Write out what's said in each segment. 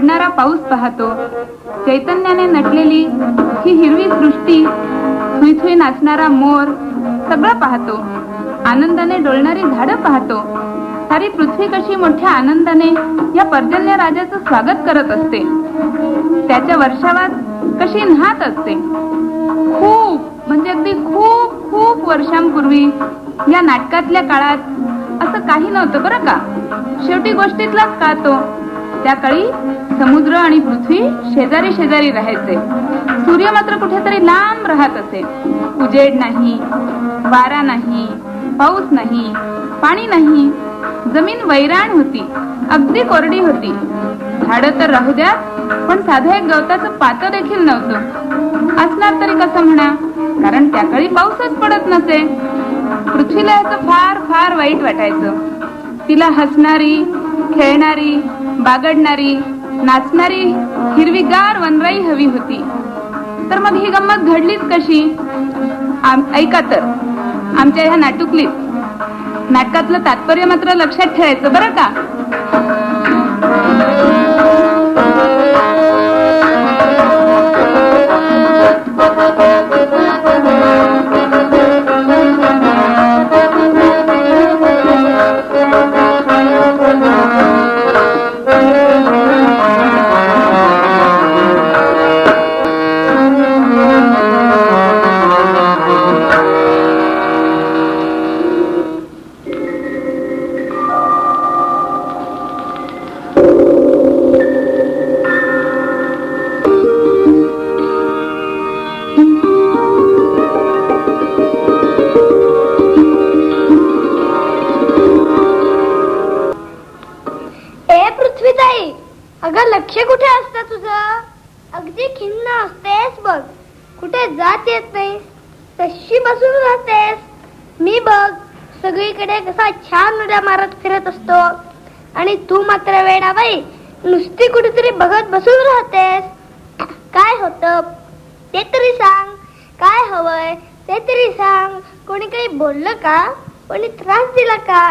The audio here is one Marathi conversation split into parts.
पडणारा पाऊस पाहतो. चैतन्याने नटलेली ही हिरवी सृष्टी थुई नाचणारा मोर सगळं पाहतो. आनंदाने डोलणारी झाडं पाहतो. सारी पृथ्वी कशी मोठ्या आनंदाने या पर्जन्य राजाचं स्वागत करत असते. त्याच्या वर्षावात कशी न्हात असते. खूप म्हणजे अगदी खूप खूप वर्षांपूर्वी या नाटकातल्या काळात असं काही नव्हतं बरं का? शेवटी गोष्टीतलाच का तो त्या काळी समुद्र आणि पृथ्वी शेजारी शेजारी राहायचे. सूर्य मात्र कुठेतरी लांब राहत असे. उजेड नाही वारा नाही पाऊस नाही पाणी नाही. जमीन वैराण होती अगदी कोरडी होती. झाड तर राहू द्या पण साधं एक गवताचं पात देखील नव्हतं. असणार तरी कसं म्हणा? कारण त्या काळी पाऊसच पडत नसे. पृथ्वीला याचं फार फार वाईट वाटायचं. तिला हसणारी खेळणारी बागडणारी नाचणारी हिरवीगार वनराई हवी होती. तर मग ही गंमत घडलीच कशी? ऐका तर. आमच्या ह्या नाटुकलीत नाटकातलं तात्पर्य मात्र लक्षात ठेवायचं बरं का? बघ सगळीकडे कसा छान उड्या मारत फिरत असतो. आणि तू मात्र वेडा बाई नुसती कुठेतरी बघत बसून राहतेस. काय होत? ते तरी सांग. काय हवंय? ते तरी सांग. कोणी काही बोललं का? कोणी त्रास दिला का?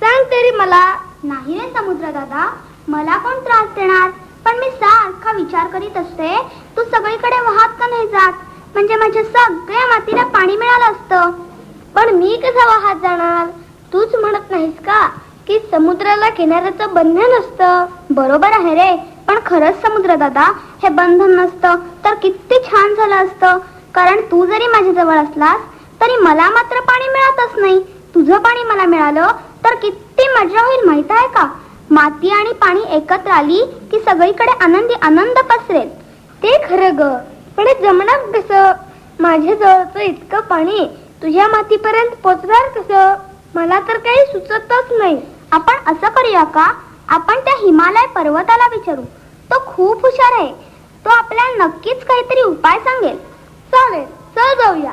सांग तरी मला. नाही रे समुद्र दादा मला कोण त्रास देणार? पण मी सारखा विचार करीत असते. तू सगळीकडे वाहत का नाही जात? म्हणजे माझ्या सगळ्या मातीला पाणी मिळालं असतं. पण मी कसा वाहत जाणार? तूच म्हणत नाहीस का की समुद्राला किनाऱ्याचं बंधन असतं? बरोबर आहे रे पण खरंच समुद्र दादा हे बंधन नसतं. तर किती छान झालं असतं. कारण तू जरी माझ्या जवळ असलास तरी मला मात्र पाणी मिळतच नाही. तुझं पाणी मला मिळालं तर किती मजा होईल माहीत आहे का? माती आणि पाणी एकत्र आली की सगळीकडे आनंदी आनंद पसरेल. ते खरं ग. पण जमणार कस? माझ्या जवळचं इतकं पाणी तुझ्या मातीपर्यंत पोचणार कसं? मला तर काही सुचतच नाही. आपण असं करूया का? आपण त्या हिमालय पर्वताला विचारू. तो खूप हुशार आहे. तो आपल्याला नक्कीच काहीतरी उपाय सांगेल. चालेल चल जाऊया.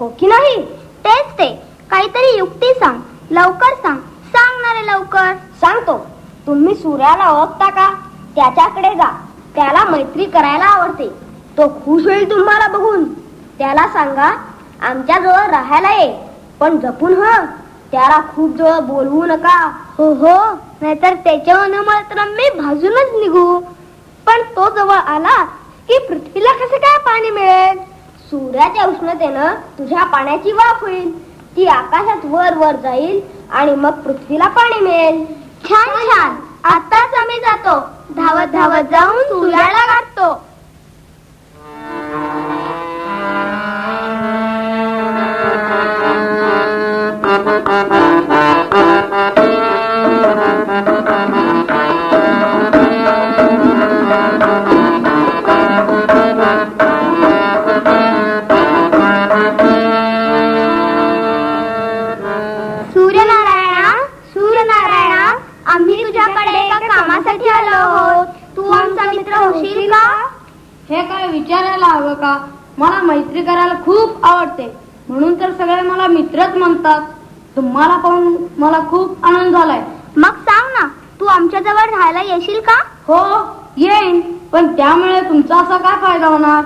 हो की नाही? तेच ते. काहीतरी युक्ती सांग. लवकर सांग. सांग ना रे लवकर. सांगतो. तुम्ही सूर्याला ओळखता का? त्याच्याकडे जा. त्याला मैत्री करायला आवडते. तो खुश होईल तुम्हाला बघून. त्याला सांगा आमच्या जवळ राहायला ये. पण जपून ह. त्याला खूप जवळ बोलवू नका. हो हो. नाहीतर त्याच्या मनामुळे तर मी भाजूनच निघू. पण तो जवळ आला की पृथ्वीला कसं काय पाणी मिळेल? सूर्याच्या उष्णतेनं तुझ्या पाण्याची वाफ होईल. ती आकाशात वर वर जाईल आणि मग पृथ्वीला पाणी मिळेल. छान छान. आताच आम्ही जातो. धावत धावत जाऊन सूर्याला गाठतो. आम्ही तुझ्याकडे एका कामासाठी आलो आहोत. तू आमचा मित्र होशील का? हे काय विचारायला हवं का? मला मैत्री करायला खूप आवडते. म्हणून तर सगळे मला मित्रच म्हणतात. तुम्हाला पाहून मला खूप आनंद झालाय. मग सांग ना तू आमच्या जवळ राहायला येशील का? हो येईन. पण त्यामुळे तुमचा असा काय फायदा होणार?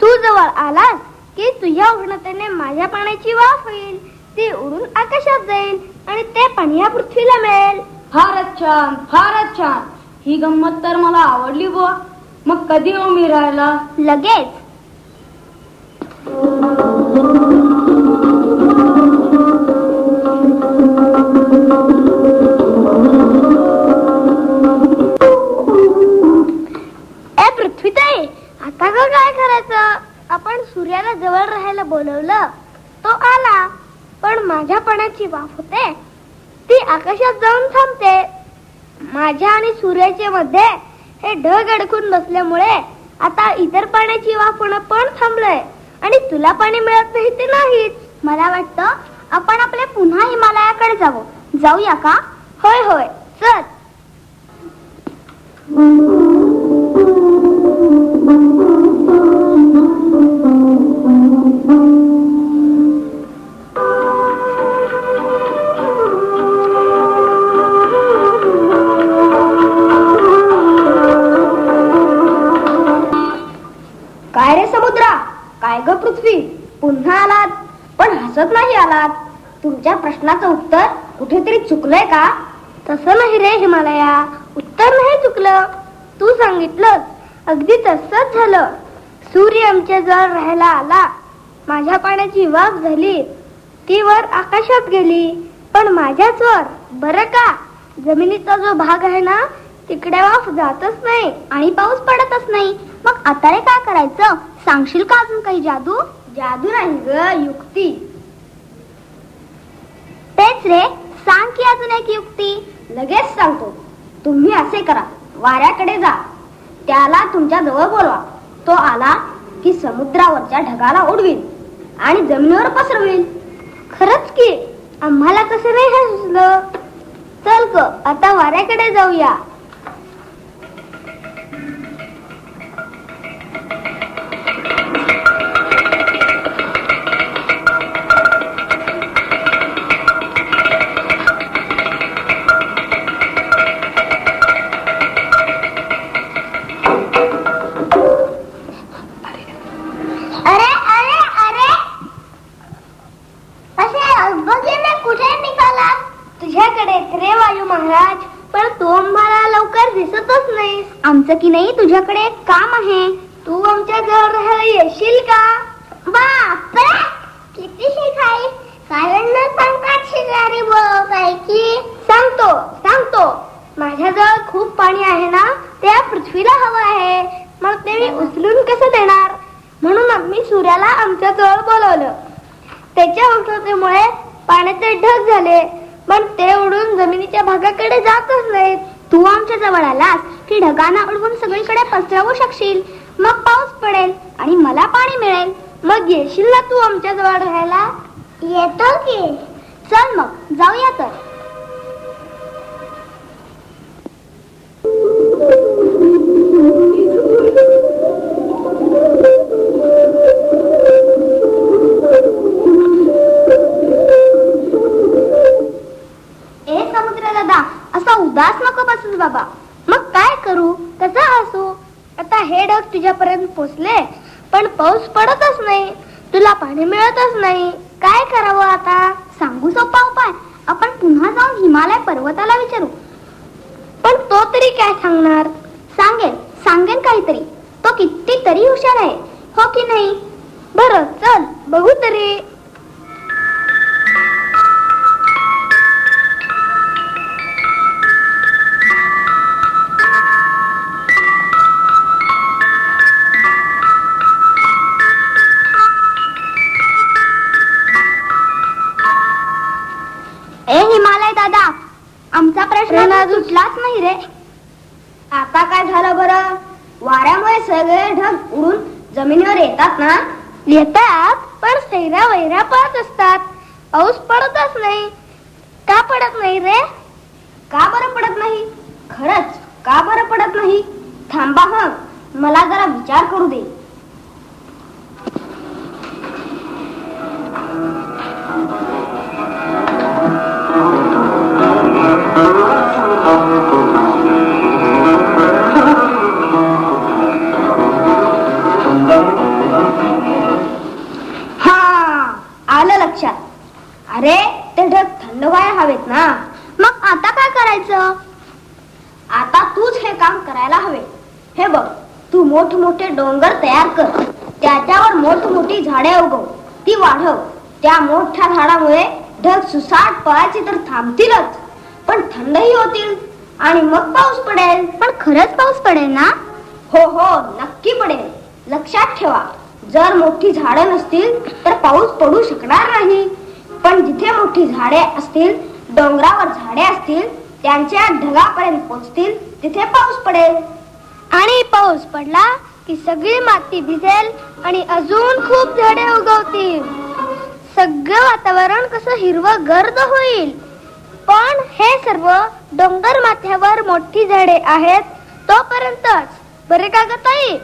तू जवळ आलास की तुझ्या उष्णतेने माझ्या पाण्याची वाफ होईल. ती उडून आकाशात जाईल आणि ते पाणी या पृथ्वीला मिळेल. फारच छान फारच छान. ही गंमत तर मला आवडली बुवा. मग कधी येऊ मी राहायला? लगेच. ए पृथ्वीताई आता ग काय करायचं? आपण सूर्याला जवळ राहायला बोलवलं. तो आला पण माझ्या पणाची वाफ होते. आकाशात जाऊन थांबते. माझ्या आणि सूर्याच्या मध्ये हे ढग अडकून बसल्यामुळे आता इतर पाण्याची वाफ होणं पण थांबलंय. आणि तुला पाणी मिळत नाही ते नाहीच. मला वाटतं आपण आपले पुन्हा हिमालयाकडे जावं. जाऊया का? होय होय. चल. पुन्हा आलात? पण हसत नाही आलात? तुमच्या प्रश्नाचं उत्तर कुठेतरी चुकलंय का? तसं नाही रे हिमालया. उत्तर नाही चुकलं. तू सांगितलं अगदी तसंच झालं. सूर्य आमच्या जवळ राहायला आला. माझ्या पाण्याची वाफ झाली. ती वर आकाशात गेली. पण माझ्याच वर. बरं का? जमिनीचा जो भाग आहे ना तिकडे वाफ जातच नाही आणि पाऊस पडतच नाही. मग आता काय करायचं? सांगशील का अजून काही जादू? जादू नाही ग युक्ती. तेच रे सांग की अजून एक युक्ती. लगेच सांगतो. तुम्ही असे करा. वाऱ्याकडे जा. त्याला तुमच्या जवळ बोलवा. तो आला की समुद्रावरच्या ढगाला उडवील आणि जमिनीवर पसरवेल खरंच की आम्हाला कसं नाही सुचलं चल ग आता वाऱ्याकडे जाऊया. आमचं की नाही? तुझ्याकडे एक काम आहे. तू आमच्या जवळ राहायला येशील का? बाप किती शिकाई? कारण सांगतात शेजारी की सांगतो सांगतो. माझ्याजवळ खूप पाणी आहे ना? ते या पृथ्वीला हवं आहे. मग ते मी उचलून कसं देणार? म्हणून आम्ही सूर्याला आमच्या जवळ बोलवलं. त्याच्या उष्णतेमुळे पाण्याचे ढग झाले. पण ते उडून जमिनीच्या भागाकडे जातच नाहीत तू आमच्या जवळ आलास. की ढगांना उडवून सगळीकडे पसरवू शकशील. मग पाऊस पडेल आणि मला पाणी मिळेल. मग येशील ना तू आमच्या जवळ राहायला? येतो की. चल मग जाऊया तर. ए पोचले पण पाऊस पडतच नाही. तुला पाणी मिळतच नाही. काय करावं आता? सांगू सोपा उपाय? आपण पुन्हा जाऊन हिमालय पर्वताला विचारू. पण तो तरी काय सांगणार? सांगेल सांगेन काहीतरी. तो किती तरी हुशार आहे. हो की नाही? बरं चल बघू तरी. प्रश्न सुटलाच नाही रे. आता काय झालं बरं? वाऱ्यामुळे सगळे ढग उडून जमिनीवर येतात ना? येतात पण सैरा वैरा पडत असतात. पाऊस पडतच नाही. का पडत नाही रे? का बरं पडत नाही? खरंच का बरं पडत नाही? थांबा हं. मला जरा विचार करू दे. अरे ते ढग थंड व्हायला हवेत ना. मग आता काय करायचं? आता तूच हे काम करायला हवे. हे बघ तू मोठमोठे डोंगर तयार कर. त्याच्यावर मोठमोठी झाडे उगव. ती वाढव. त्या मोठ्या झाडामुळे ढग सुसाट पळायचे तर थांबतीलच. पण थंडही होतील. आणि मग पाऊस पडेल. पण खरंच पाऊस पडेल ना? हो हो नक्की पडेल. लक्षात ठेवा. जर मोठी झाडं नसतील तर पाऊस पडू शकणार नाही. पण जिथे मोठी झाडे असतील डोंगरावर झाडे असतील त्यांच्या ढगापर्यंत पोचतील तिथे पाऊस पडेल. आणि पाऊस पडला की सगळी माती भिजेल आणि अजून खूप झाडे उगवतील. सगळं वातावरण कसं हिरवं गर्द होईल. पण हे सर्व डोंगर माथ्यावर मोठी झाडे आहेत तोपर्यंतच. बरे का ग ताई?